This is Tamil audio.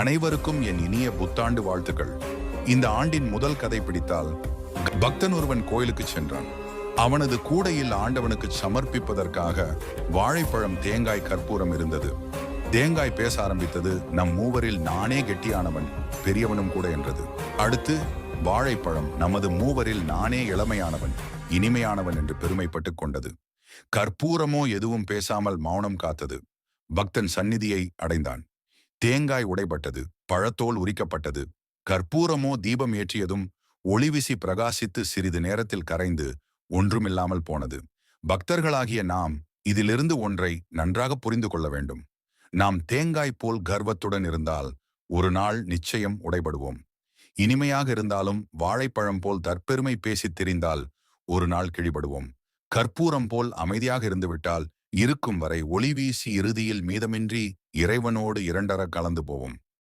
அனைவருக்கும் என் இனிய புத்தாண்டு வாழ்த்துக்கள். இந்த ஆண்டின் முதல் கதை பிடித்தால் பக்தன் ஒருவன் கோயிலுக்கு சென்றான். அவனது கூடையில் ஆண்டவனுக்கு சமர்ப்பிப்பதற்காக வாழைப்பழம் தேங்காய் கற்பூரம் இருந்தது. தேங்காய் பேச ஆரம்பித்தது நம் மூவரில் நானே கெட்டியானவன் பெரியவனும் கூட என்றது. அடுத்து வாழைப்பழம் நமது மூவரில் நானே இளமையானவன் இனிமையானவன் என்று பெருமைப்பட்டுக் கொண்டது. கற்பூரமோ எதுவும் பேசாமல் மௌனம் காத்தது. பக்தன் சந்நிதியை அடைந்தான். தேங்காய் உடைபட்டது பழத்தோல் உரிக்கப்பட்டது. கற்பூரமோ தீபம் ஏற்றியதும் ஒளிவிசி பிரகாசித்து சிறிது நேரத்தில் கரைந்து ஒன்றுமில்லாமல் போனது. பக்தர்களாகிய நாம் இதிலிருந்து ஒன்றை நன்றாக புரிந்து கொள்ள வேண்டும். நாம் தேங்காய் போல் கர்வத்துடன் இருந்தால் ஒரு நாள் நிச்சயம் உடைபடுவோம். இனிமையாக இருந்தாலும் வாழைப்பழம் போல் தற்பெருமை பேசித் திரிந்தால் ஒரு நாள் கிழிபடுவோம். கற்பூரம் போல் அமைதியாக இருந்துவிட்டால் இருக்கும் வரை ஒளி வீசி இறுதியில் மீதமின்றி இறைவனோடு இரண்டர கலந்து போவோம்.